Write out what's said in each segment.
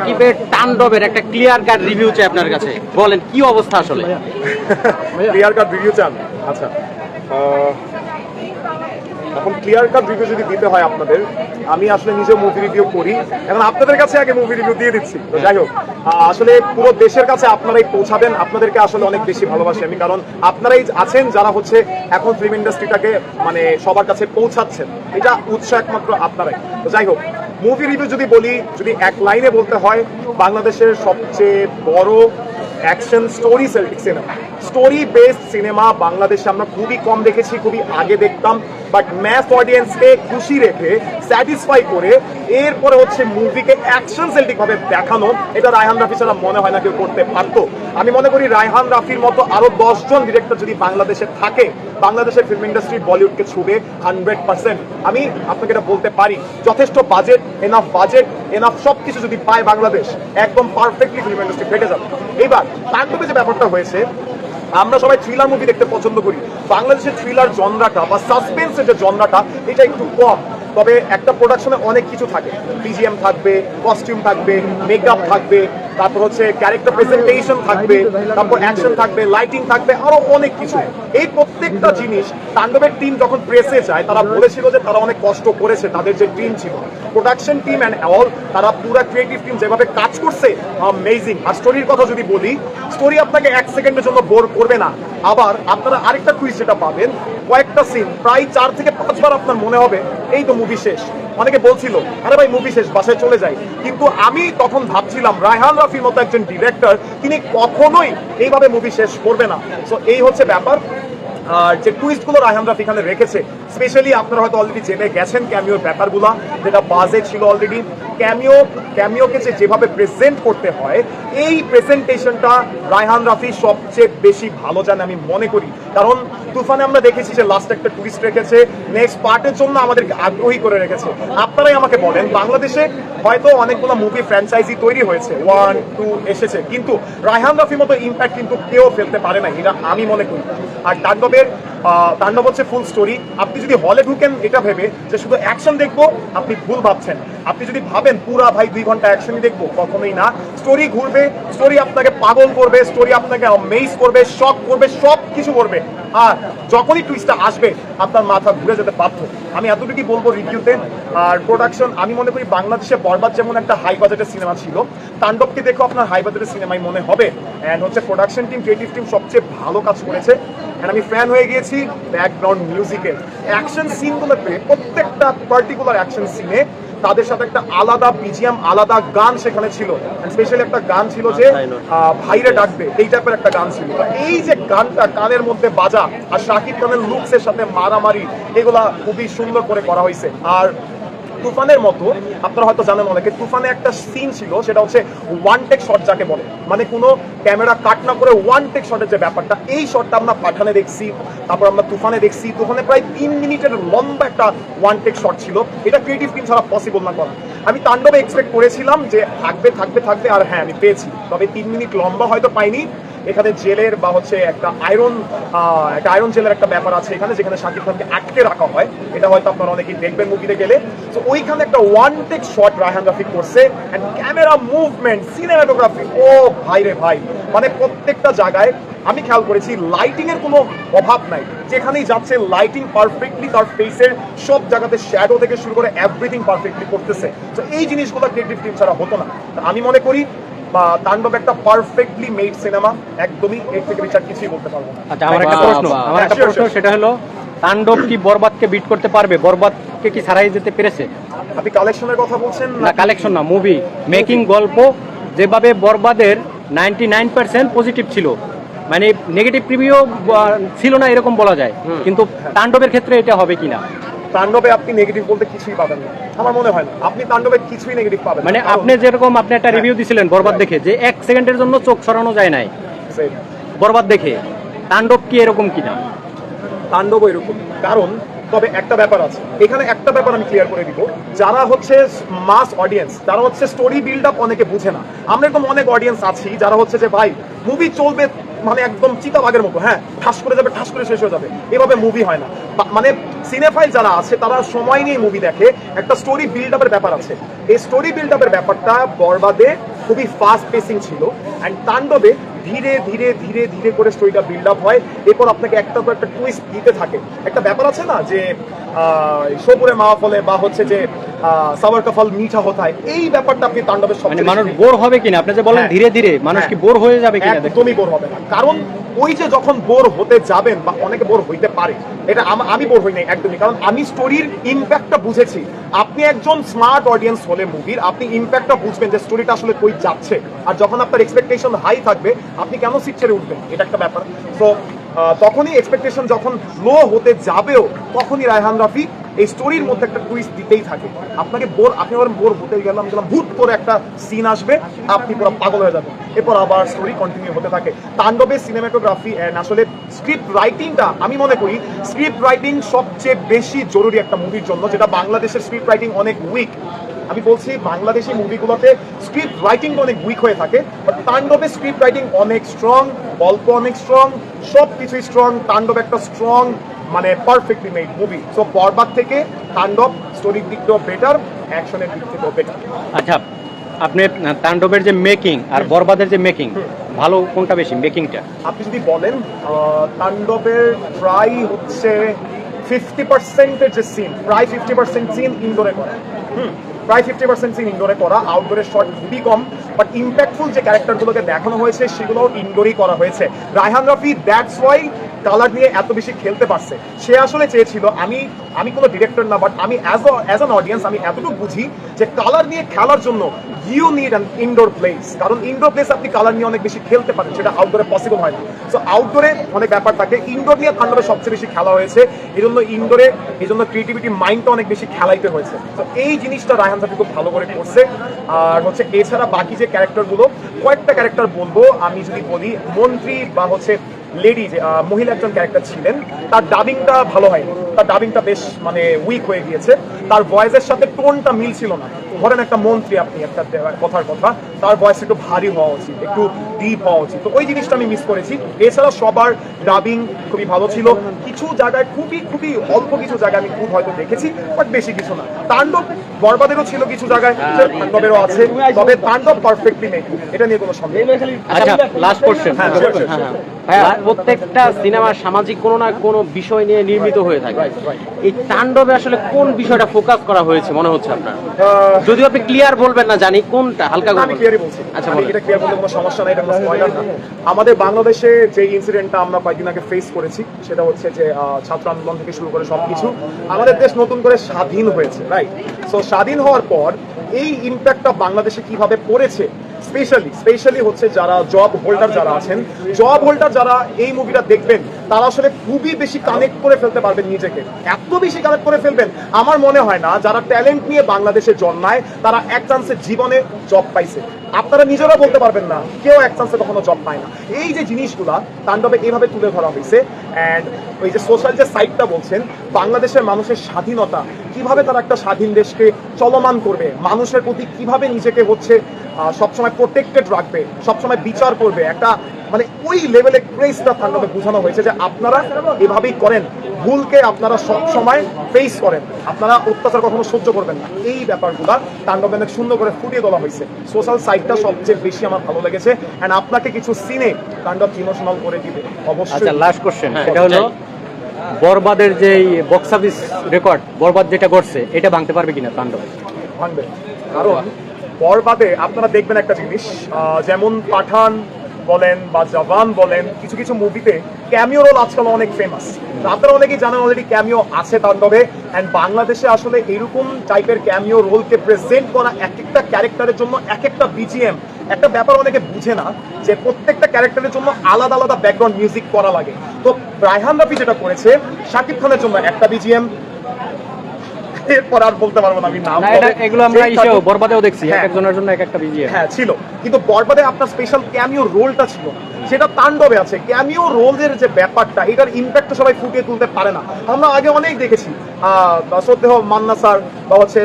সাকিবের তাণ্ডবের একটা ক্লিয়ার কাট রিভিউ চাই আপনার কাছে। বলেন, কি অবস্থা আসলে? ক্লিয়ার কাট রিভিউ চান? আচ্ছা এখন ক্লিয়ার কাট রিভিউ যদি দিতে হয় আপনাদের, আমি আসলে নিজে মুভি রিভিউ করি। এখন আপনাদের কাছে আগে মুভি রিভিউ দিয়ে দিচ্ছি, তো যাই হোক। আসলে পুরো দেশের কাছে আপনারাই পৌঁছাবেন, আপনাদেরকে আসলে অনেক বেশি ভালোবাসি আমি, কারণ আপনারাই আছেন যারা হচ্ছে এখন ফিল্ম ইন্ডাস্ট্রিটাকে মানে সবার কাছে পৌঁছাচ্ছেন। এটা উৎসাহ একমাত্র আপনারাই। তো যাই হোক মুভি রিভিউ যদি বলি যদি এক লাইনে বলতে হয় বাংলাদেশের সবচেয়ে বড় অ্যাকশন স্টোরি সেল্টিক সিনেমা স্টোরি বেসড সিনেমা বাংলাদেশে আমরা খুবই কম দেখেছি, খুবই আগে দেখতাম বাট ম্যাস অডিয়েন্সকে খুশি রেখে স্যাটিসফাই করে, এরপরে হচ্ছে মুভিকে অ্যাকশন সেল্টিক ভাবে দেখানো, এটা রায়হান রাফি ছাড়া মনে হয় না কেউ করতে পারতো। আমি মনে করি রায়হান রাফির মতো আরও দশজন ডিরেক্টর যদি বাংলাদেশে থাকে, বাংলাদেশের ফিল্ম ইন্ডাস্ট্রি বলিউডকে ছুবে হান্ড্রেড পার্সেন্ট আমি আপনাকে এটা বলতে পারি, যথেষ্ট বাজেট এনাফ বাজেট এনাফ সব কিছু যদি পায় বাংলাদেশ, একদম পারফেক্টলি ফিল্ম ইন্ডাস্ট্রি ফেটে যাবে। এবার তাণ্ডবে যে ব্যাপারটা হয়েছে, আমরা সবাই থ্রিলার মুভি দেখতে পছন্দ করি। বাংলাদেশের থ্রিলার জনরাটা বা সাসপেন্সের যে জনরাটা, এটা একটু কম। তবে একটা প্রোডাকশনে অনেক কিছু থাকে। বিজিএম থাকবে কস্টিউম থাকবে মেকআপ থাকবে তারপর হচ্ছে ক্যারেক্টার প্রেজেন্টেশন থাকবে, তারপর অ্যাকশন থাকবে লাইটিং থাকবে, আরও অনেক কিছু। এই প্রত্যেকটা জিনিস তাণ্ডবের টিম যখন প্রেসে যায়, তারা বলেছিল যে তারা অনেক কষ্ট করেছে, তাদের যে টিম ছিল। প্রোডাকশন টিম অ্যান্ড অল তারা পুরো ক্রিয়েটিভ টিম যেভাবে কাজ করছে অ্যামেজিং আর স্টোরির কথা যদি বলি স্টোরি আপনাকে এক সেকেন্ডের জন্য বোর করবে না। আবার আপনারা আরেকটা কুইজ যেটা পাবেন, কয়েকটা সিন প্রায় চার থেকে পাঁচবার আপনার মনে হবে, এই তো মুভি শেষ। অনেকে বলছিল, আরে ভাই মুভি শেষ, বাসায় চলে যায় কিন্তু আমি তখন ভাবছিলাম, রায়হান রাফির মতো একজন ডিরেক্টর তিনি কখনোই এইভাবে মুভি শেষ করবে না। সো এই হচ্ছে ব্যাপার। আর যে টুইস্টগুলো রায়হান রাফি এখানে রেখেছে স্পেশালি আপনারা হয়তো অলরেডি জেনে গেছেন ক্যামিওর ব্যাপারগুলো, যেটা বাজে ছিল অলরেডি ক্যামিও ক্যামিওকে যে যেভাবে প্রেজেন্ট করতে হয়, এই প্রেজেন্টেশনটা রায়হান রাফি সবচেয়ে বেশি ভালো জানে আমি মনে করি। কারণ তুফানে আমরা দেখেছি যে লাস্ট একটা টুইস্ট রেখেছে নেক্সট পার্টের জন্য আমাদেরকে আগ্রহী করে রেখেছে। আপনারাই আমাকে বলেন, বাংলাদেশে হয়তো অনেকগুলো মুভি ফ্র্যাঞ্চাইজি তৈরি হয়েছে। ওয়ান টু এসেছে। কিন্তু রায়হান রাফির মতো ইম্প্যাক্ট কিন্তু কেউ ফেলতে পারে না, এটা আমি মনে করি। আর তাণ্ডবের তাণ্ডব হচ্ছে ফুল স্টোরি আপনি যদি হলে ঢুকেন, এটা ভেবে যে শুধু অ্যাকশন দেখব, আপনি ভুল ভাবছেন। আপনি যদি ভাবেন, পুরা ভাই দুই ঘণ্টা অ্যাকশনই দেখব, কখনোই না। স্টোরি ঘুরবে স্টোরি আপনাকে পাগল করবে স্টোরি আপনাকে মেইস করবে শক করবে সব কিছু করবে। আর যখনই টুইস্টটা আসবে, আপনার মাথা ঘুরে যেতে বাধ্য। আমি এতটুকুই বলব রিভিউতে আর প্রোডাকশন আমি মনে করি বাংলাদেশে বরবাদ যেমন একটা হাই বাজেটের সিনেমা ছিল, তাণ্ডবকে দেখো আপনার হাই বাজেটের সিনেমাই মনে হবে। অ্যান্ড হচ্ছে প্রোডাকশন টিম ক্রিয়েটিভ টিম সবচেয়ে ভালো কাজ করেছে। অ্যান্ড আমি ফ্যান হয়ে গিয়েছি ব্যাকগ্রাউন্ড মিউজিকের অ্যাকশন সিনগুলোতে প্রত্যেকটা পার্টিকুলার অ্যাকশন সিনে তাদের সাথে একটা আলাদা বিজিএম আলাদা গান সেখানে ছিল। স্পেশালি একটা গান ছিল যে আহ, ভাইরে ডাকবে এই টাইপের একটা গান ছিল। এই যে গানটা কানের মধ্যে বাজা আর শাকিব খানের লুকসের সাথে মারামারি এগুলা খুবই সুন্দর করে করা হয়েছে। আর তুফানের মতো, আপনারা হয়তো জানেন অনেকে, তুফানে একটা সিন ছিল, সেটা হচ্ছে ওয়ান টেক শট যাকে বলে। মানে কোনো ক্যামেরা কাট না করে ওয়ান টেক শটের যে ব্যাপারটা, এই শটটা আমরা পাঠানে দেখছি, তারপর আমরা তুফানে দেখছি। তুফানে প্রায় তিন মিনিটের লম্বা একটা ওয়ান টেক শট ছিল। এটা ক্রিয়েটিভ টিম ছাড়া পসিবল না করা। আমি তাণ্ডবে এক্সপেক্ট করেছিলাম যে থাকবে থাকবে থাকবে, আর হ্যাঁ আমি পেয়েছি। তবে তিন মিনিট লম্বা হয়তো পাইনি। এখানে জেলের বা হচ্ছে একটা আয়রন একটা আয়রন জেলের একটা ব্যাপার আছে এখানে, যেখানে শাকিব খানকে আটকে রাখা হয়। এটা হয়তো আপনারা অনেকেই দেখবেন মুভিতে গেলে। তো ওইখানে একটা one take shot Raihan Rafi করছে অ্যান্ড ক্যামেরা মুভমেন্ট সিনেমাটোগ্রাফি ও ভাই রে ভাই। মানে প্রত্যেকটা জায়গায় আমি খেয়াল করেছি লাইটিং এর কোনো অভাব নাই। যেখানেই যাচ্ছে লাইটিং পারফেক্টলি তার ফেসের সব জায়গাতে শ্যাডো থেকে শুরু করে এভরিথিং পারফেক্টলি করতেছে। তো এই জিনিসগুলো ক্রিয়েটিভ টিম ছাড়া হতো না। আমি মনে করি বা তাণ্ডব একটা পারফেক্টলি মেড সিনেমা একদমই এর থেকে বিচার কিছুই বলতে পারব না। আচ্ছা আমার একটা প্রশ্ন আমার একটা প্রশ্ন সেটা হলো তাণ্ডব কি বরবাদকে বিট করতে পারবে? বরবাদকে কি ছাড়াই যেতে পেরেছে? আপনি কালেকশনের কথা বলছেন না কালেকশন না মুভি মেকিং গল্প যেভাবে বরবাদের নাইনটি নাইন পার্সেন্ট পজিটিভ ছিল। মানে নেগেটিভ রিভিউ ছিল না এরকম বলা যায়। কিন্তু তাণ্ডবের ক্ষেত্রে এটা হবে কিনা? তাণ্ডবে আপনি নেগেটিভ বলতে কিছুই পাবেন না। আমার মনে হয় না। আপনি তাণ্ডবে কিছুই নেগেটিভ পাবেন। মানে আপনি যেরকম আপনি একটা রিভিউ দিছিলেন বরবাদ দেখে যে এক সেকেন্ডের জন্য চোখ সরানো যায় নাই। বরবাদ দেখে তাণ্ডব কি এরকম কিনা? তাণ্ডব এরকম। কারণ তবে একটা ব্যাপার আছে। এখানে একটা ব্যাপার আমি ক্লিয়ার করে দিব। যারা হচ্ছে মাস অডিয়েন্স যারা হচ্ছে স্টোরি বিল্ড আপ অনেকে বুঝে না। আমরা এরকম অনেক অডিয়েন্স আছি যারা হচ্ছে যে ভাই মুভি চলবে মানে একদম চিতাবাগের মতো হ্যাঁ ঠাস করে যাবে, ঠাস করে শেষ হয়ে যাবে। এভাবে মুভি হয় না। মানে সিনেফাইল যারা আছে, তারা সময় নিয়ে মুভি দেখে। একটা স্টোরি বিল্ড আপের ব্যাপার আছে। এই স্টোরি বিল্ড আপের ব্যাপারটা বরবাদে খুবই ফাস্ট পেসিং ছিল। অ্যান্ড তাণ্ডবে ধীরে ধীরে ধীরে ধীরে করে স্টোরিটা বিল্ড আপ হয়। এরপর আপনাকে একটা তো একটা টুইস্ট দিতে থাকে। একটা ব্যাপার আছে না যে সবুরে মাওয়া ফলে বা হচ্ছে যে সাবার কা ফল মিঠা হতায় এই ব্যাপারটা আপনি তাণ্ডবের মানে মানুষ বোর হবে কিনা? আপনি যে বলেন হ্যাঁ। ধীরে ধীরে মানুষ কি হ্যাঁ। বোর হয়ে যাবে কিনা? একদমই বোর হবে না। কারণ ওই যে যখন বোর হতে যাবেন বা অনেকে বোর হইতে পারে এটা আমি বোর হই নাই একদমই। কারণ আমি স্টোরির ইম্প্যাক্টটা বুঝেছি। আপনি একজন স্মার্ট অডিয়েন্স হলে মুভির আপনি ইম্প্যাক্টটা বুঝবেন যে স্টোরিটা আসলে কই যাচ্ছে। আর যখন আপনার এক্সপেকটেশন হাই থাকবে আপনি কেন সিট ছেড়ে উঠবেন? এটা একটা ব্যাপার। তো তখনই এক্সপেকটেশন যখন লো হতে যাবেও তখনই রায়হান রাফি এই স্টোরির মধ্যে একটা টুইস্ট দিতেই থাকে। আপনাকে বোর আপনি আবার বোর হতে গেলাম গেলাম, হুট করে একটা সিন আসবে, আপনি পুরো পাগল হয়ে যাবেন। এরপর আবার স্টোরি কন্টিনিউ হতে থাকে। তাণ্ডবের সিনেমাটোগ্রাফি অ্যান্ড আসলে স্ক্রিপ্ট রাইটিংটা আমি মনে করি স্ক্রিপ্ট রাইটিং সবচেয়ে বেশি জরুরি একটা মুভির জন্য, যেটা বাংলাদেশের স্ক্রিপ্ট রাইটিং অনেক উইক আমি বলছি, বাংলাদেশি মুভিগুলোতে স্ক্রিপ্ট রাইটিং অনেক উইক হয়ে থাকে বাট তাণ্ডবের স্ক্রিপ্ট রাইটিং অনেক স্ট্রং গল্প অনেক স্ট্রং সব কিছুই স্ট্রং তাণ্ডব একটা স্ট্রং মানে perfectly made movie so Borbaad থেকে তাণ্ডব স্টোরির দিক দিয়েও বেটার অ্যাকশনের দিক থেকেও বেটার আচ্ছা আপনি তাণ্ডবের যে মেকিং আর বরবাদের যে মেকিং ভালো কোনটা বেশি মেকিংটা আপনি যদি বলেন তাণ্ডবের প্রায় হচ্ছে ফিফটি পার্সেন্টের যে সিন প্রায় ফিফটি পার্সেন্ট সিন ইনডোরে করা। হুম প্রায় ফিফটি পার্সেন্ট সিন ইনডোরে করা আউটডোরের শট খুবই কম বাট ইম্প্যাক্টফুল যে ক্যারেক্টারগুলোকে দেখানো হয়েছে সেগুলো ইনডোরই করা হয়েছে। Raihan Rafi that's why colour নিয়ে এত বেশি খেলতে পারছে। সে আসলে চেয়েছিল, আমি আমি কোনো ডিরেক্টর না বাট আমি অ্যাজ অ্যাজ অ্যান অডিয়েন্স আমি এতটুকু বুঝি যে কালার নিয়ে খেলার জন্য you need an indoor place কারণ ইনডোর প্লেস আপনি কালার নিয়ে অনেক বেশি খেলতে পারেন, সেটা আউটডোরে পসিবল হয় না। সো আউটডোরে অনেক ব্যাপার থাকে। ইনডোর নিয়ে তাণ্ডবে সবচেয়ে বেশি খেলা হয়েছে। এই জন্য ইনডোরে এই জন্য ক্রিয়েটিভিটি মাইন্ডটা অনেক বেশি খেলাইতে হয়েছে। তো এই জিনিসটা রায়হান সাথে খুব ভালো করে করছে। আর হচ্ছে এছাড়া বাকি যে ক্যারেক্টারগুলো কয়েকটা ক্যারেক্টার বলব আমি যদি বলি। মন্ত্রী বা হচ্ছে লেডি যে মহিলা একজন ক্যারেক্টার ছিলেন তার ডাবিংটা ভালো হয়নি। তার ডাবিংটা বেশ মানে উইক হয়ে গিয়েছে। তার ভয়েসের সাথে টোনটা মিল ছিল না। ধরেন একটা মন্ত্রী আপনি একটা কথার কথা তার ভয়েস একটু ভারী হওয়া উচিত একটু ডিপ হওয়া উচিত। তো ওই জিনিসটা আমি মিস করেছি। এছাড়া সবার ডাবিং খুবই ভালো ছিল। কিছু জায়গায় খুবই খুবই অল্প কিছু জায়গায় আমি খুব হয়তো দেখেছি বাট বেশি কিছু না। তাণ্ডব বরবাদেরও ছিল কিছু জায়গায় তাণ্ডবেরও আছে তবে তাণ্ডব পারফেক্টলি নেই এটা নিয়ে কোনো সন্দেহ আচ্ছা লাস্ট কোশ্চেন হ্যাঁ, প্রত্যেকটা সিনেমা সামাজিক কোনো না কোনো বিষয় নিয়ে নির্মিত হয়ে থাকে. এই তাণ্ডবে আসলে কোন বিষয়টা ফোকাস করা হয়েছে মনে হচ্ছে আপনার? যদিও আপনি ক্লিয়ার বলবেন না জানি কোনটা হালকা আমি ক্লিয়ারই বলছি। আচ্ছা এটা ক্লিয়ার বলতে কোনো সমস্যা নাই এটা কোনো স্পয়লার না। আমাদের বাংলাদেশে যে ইনসিডেন্টটা আমরা কয়েকদিন আগে ফেস করেছি সেটা হচ্ছে যে ছাত্র আন্দোলন থেকে শুরু করে সবকিছু আমাদের দেশ নতুন করে স্বাধীন হয়েছে রাইট সো স্বাধীন হওয়ার পর এই ইম্প্যাক্টটা বাংলাদেশে কীভাবে পড়েছে স্পেশালি স্পেশালি হচ্ছে যারা জব হোল্ডার যারা আছেন জব হোল্ডার যারা এই মুভিটা দেখবেন তারা আসলে খুবই বেশি কানেক্ট করে ফেলতে পারবেন নিজেকে। এত বেশি কানেক্ট করে ফেলবেন, আমার মনে হয় না যারা ট্যালেন্ট নিয়ে বাংলাদেশে জন্মায়, তারা এক চান্সে জীবনে জব পাইছে। আপনারা নিজেরা বলতে পারবেন না, কেউ এক চান্সে কখনো জব পায় না। এই যে জিনিসগুলা, তাণ্ডবে এইভাবে তুলে ধরা হয়েছে অ্যান্ড ওই যে সোশ্যাল যে সাইটটা বলছেন, বাংলাদেশের মানুষের স্বাধীনতা, কীভাবে তারা একটা স্বাধীন দেশকে চলমান করবে, মানুষের প্রতি কীভাবে নিজেকে হচ্ছে সবসময় প্রোটেক্টেড রাখবে, সবসময় বিচার করবে, একটা মানে ওই লেভেলে ক্রেজটা তাণ্ডবে বোঝানো হয়েছে যে আপনারা এভাবেই করেন। ভুলকে আপনারা সব সময় ফেস করেন। আপনারা অত্যাচার কখনো সহ্য করবেন না। এই ব্যাপারগুলা তাণ্ডবে অনেক সুন্দর করে ফুটিয়ে তোলা হয়েছে। সোশ্যাল সাইটটা সবচেয়ে বেশি আমার ভালো লেগেছে। অ্যান্ড আপনাকে কিছু সিনে তাণ্ডব ইমোশনাল করে দিবে। আচ্ছা অবশ্যই লাস্ট কোশ্চেন সেটা হলো। বরবাদের যে বক্স অফিস রেকর্ড বরবাদ যেটা করছে এটা ভাঙতে পারবে কিনা তাণ্ডব? ভাঙবে। কারণ বরবাদে আপনারা দেখবেন একটা জিনিস যেমন পাঠান বলেন বা জওয়ান বলেন, কিছু কিছু মুভিতে ক্যামিও রোল আজকাল অনেক ফেমাস আপনারা অনেকেই জানেন অলরেডি ক্যামিও আছে তাণ্ডবে। অ্যান্ড বাংলাদেশে আসলে এরকম টাইপের ক্যামিও রোলকে প্রেজেন্ট করা এক একটা ক্যারেক্টারের জন্য এক একটা বিজিএম একটা ব্যাপার অনেকে বুঝে না যে প্রত্যেকটা ক্যারেক্টারের জন্য আলাদা আলাদা ব্যাকগ্রাউন্ড মিউজিক করা লাগে। তো রায়হান রাফি যেটা করেছে, শাকিব খানের জন্য একটা বিজিএম এরপর আর বলতে পারব না আমি নাম এগুলো আমরা ইসেও বরবাদেও দেখছি এক হ্যাঁ। একজনের জন্য এক একটা বিজিএ হ্যাঁ ছিল। কিন্তু বরবাদে আপনার স্পেশাল ক্যামিও রোলটা ছিল। সেটা তাণ্ডবে আছে। ক্যামিও রোলের যে ব্যাপারটা এটার ইম্প্যাক্ট সবাই ফুটিয়ে তুলতে পারে না। আমরা আগে অনেক দেখেছি। আহ, শ্রদ্ধেয় মান্না স্যার বা হচ্ছে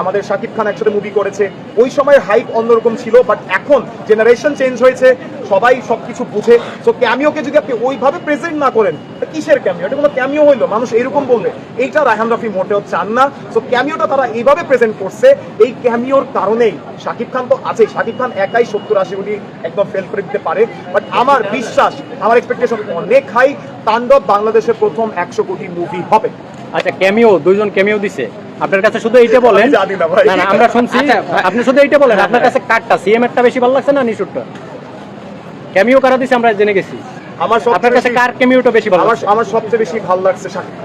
আমাদের শাকিব খান একসাথে মুভি করেছে, ওই সময় হাইপ অন্যরকম ছিল বাট এখন জেনারেশন চেঞ্জ হয়েছে, সবাই সবকিছু বুঝে। সো ক্যামিওকে যদি আপনি ওইভাবে প্রেজেন্ট না করেন কিসের ক্যামিও এটা কোনো ক্যামিও হইল, মানুষ এরকম বলবে। এইটা রায়হান রাফি মোটেও চান না। সো ক্যামিওটা তারা এইভাবে প্রেজেন্ট করছে, এই ক্যামিওর কারণেই। শাকিব খান তো আছে শাকিব খান একাই সত্তর আশি কোটি একদম ফেল করে দিতে পারে। বাট আমার বিশ্বাস, আমার এক্সপেকটেশন অনেক হাই তাণ্ডব বাংলাদেশের প্রথম একশো কোটি মুভি হবে। আচ্ছা ক্যামিও দুইজন ক্যামিও দিছে। আপনার কাছে শুধু এইটা বলেন। না না আমরা শুনছি। আচ্ছা, আপনি শুধু এইটা বলেন আপনার কাছে কার্ডটা সিএম এরটা বেশি ভালো লাগছে না নিশুটটা ক্যামিও কারা দিছে আমরা জেনে গেছি। আমার আপনার কাছে কার ক্যামিওটা বেশি ভালো আমার আমার সবচেয়ে বেশি ভালো লাগছে শাকিব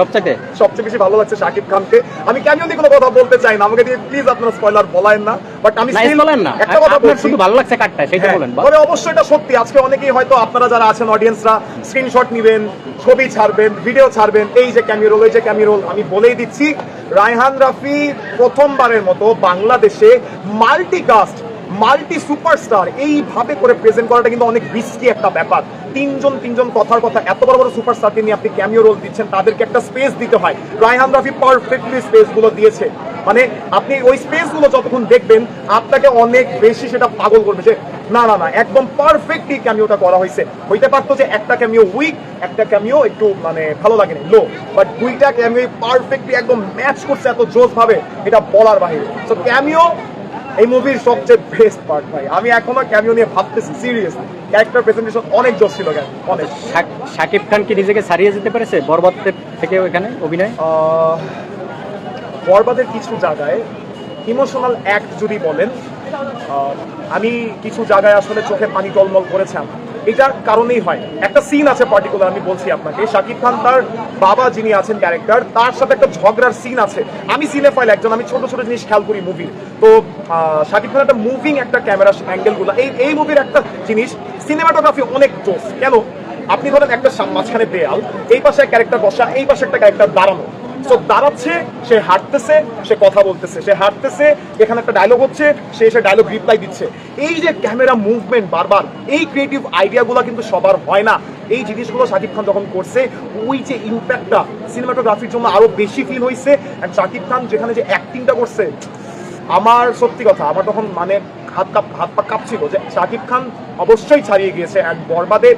সবচেয়ে সবচেয়ে বেশি ভালো লাগছে শাকিব খানকে। আমি কেন নিয়ে কোনো কথা বলতে চাই না। আমাকে দিয়ে প্লিজ আপনারা স্পয়লার বলেন না। বাট আমি still বলেন না। একটা কথা বলছি। শুধু ভালো লাগছে কার্ডটা সেটা হ্যাঁ, বলেন তবে অবশ্যই এটা সত্যি। আজকে অনেকেই হয়তো আপনারা যারা আছেন অডিয়েন্সরা স্ক্রিনশট নেবেন ছবি ছাড়বেন ভিডিও ছাড়বেন এই যে ক্যামিরোল এই যে ক্যামিরোল আমি বলেই দিচ্ছি। রায়হান রাফি প্রথমবারের মতো বাংলাদেশে মাল্টিকাস্ট, মাল্টি সুপারস্টার এইভাবে করে প্রেজেন্ট করাটা কিন্তু অনেক রিস্কি একটা ব্যাপার। তিনজন তিনজন কথার কথা এত বড় বড় সুপারস্টারকে নিয়ে আপনি ক্যামিও রোল দিচ্ছেন, তাদেরকে একটা স্পেস দিতে হয়। রায়হান রাফি পারফেক্টলি স্পেসগুলো দিয়েছে। মানে আপনি ওই স্পেসগুলো যতক্ষণ দেখবেন আপনাকে অনেক বেশি সেটা পাগল করবে। যে না না না একদম পারফেক্টলি ক্যামিওটা করা হয়েছে। হইতে পারতো যে একটা ক্যামিও উইক একটা ক্যামিও একটু মানে ভালো লাগে না লো বাট দুইটা ক্যামিও পারফেক্টলি একদম ম্যাচ করছে এত জোস ভাবে এটা বলার বাহিরে তো ক্যামিও এই মুভির সবচেয়ে বেস্ট পার্ট ভাই। আমি এখনও ক্যামিও নিয়ে ভাবতেছি সিরিয়াসলি ক্যারেক্টার প্রেজেন্টেশন অনেক জোস ছিল কেন অনেক। শাক- শাকিব খান কি নিজেকে ছাড়িয়ে যেতে পেরেছে? বরবাদ থেকে ওখানে অভিনয়? বরবাদের কিছু জায়গায় ইমোশনাল অ্যাক্ট যদি বলেন আমি কিছু জায়গায় আসলে চোখে পানি টলমল করেছি আমার। এটার কারণেই হয়। একটা সিন আছে পার্টিকুলার আমি বলছি আপনাকে। শাকিব খান তার বাবা যিনি আছেন ক্যারেক্টার তার সাথে একটা ঝগড়ার সিন আছে। আমি সিনে ফাইল একজন, আমি ছোট ছোট জিনিস খেয়াল করি মুভির তো শাকিব খান একটা মুভিং একটা ক্যামেরা অ্যাঙ্গেলগুলো এই এই মুভির একটা জিনিস সিনেমাটোগ্রাফি অনেক জোস কেন? আপনি ধরেন একটা মাঝখানে দেয়াল, এই পাশে ক্যারেক্টার বসা, এই পাশে একটা ক্যারেক্টার দাঁড়ানো। সো দাঁড়াচ্ছে, সে হাঁটতেছে, সে কথা বলতেছে। সে হাঁটতেছে, এখানে একটা ডায়লগ হচ্ছে, সে এসে ডায়লগ রিপ্লাই দিচ্ছে। এই যে ক্যামেরা মুভমেন্ট বারবার, এই ক্রিয়েটিভ আইডিয়াগুলো কিন্তু সবার হয় না। এই জিনিসগুলো শাকিব খান যখন করছে, ওই যে ইম্প্যাক্টটা সিনেমাটোগ্রাফির জন্য আরও বেশি ফিল হয়েছে অ্যান্ড শাকিব খান যেখানে যে অ্যাক্টিংটা করছে, আমার সত্যি কথা, আমার তখন মানে হাত কাপ হাত পা কাঁপছিল যে শাকিব খান অবশ্যই ছাড়িয়ে গিয়েছে। অ্যান্ড বরবাদে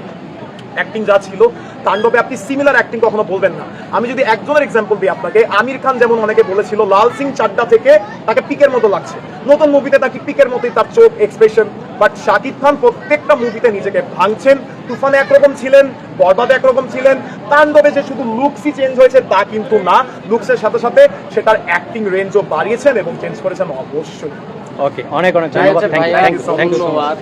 অ্যাক্টিং যা ছিল তাণ্ডবে আপনি সিমিলার অ্যাক্টিং কখনো বলবেন না। আমি যদি একজনের এক্সাম্পল দিই আপনাকে আমির খান যেমন অনেকে বলেছিল লাল সিং চাড্ডা থেকে তাকে পিকের মতো লাগছে। নতুন মুভিতে তাকে পিকের মতোই তার চোখ এক্সপ্রেশন বাট শাকিব খান প্রত্যেকটা মুভিতে নিজেকে ভাঙছেন তুফানে একরকম ছিলেন বরবাদে একরকম ছিলেন তাণ্ডবে যে শুধু লুকসই চেঞ্জ হয়েছে তা কিন্তু না লুকসের সাথে সাথে সে তার অ্যাক্টিং রেঞ্জও বাড়িয়েছেন এবং চেঞ্জ করেছেন অবশ্যই। ওকে অনেক অনেক ধন্যবাদ। থ্যাংক ইউ থ্যাংক ইউ ধন্যবাদ।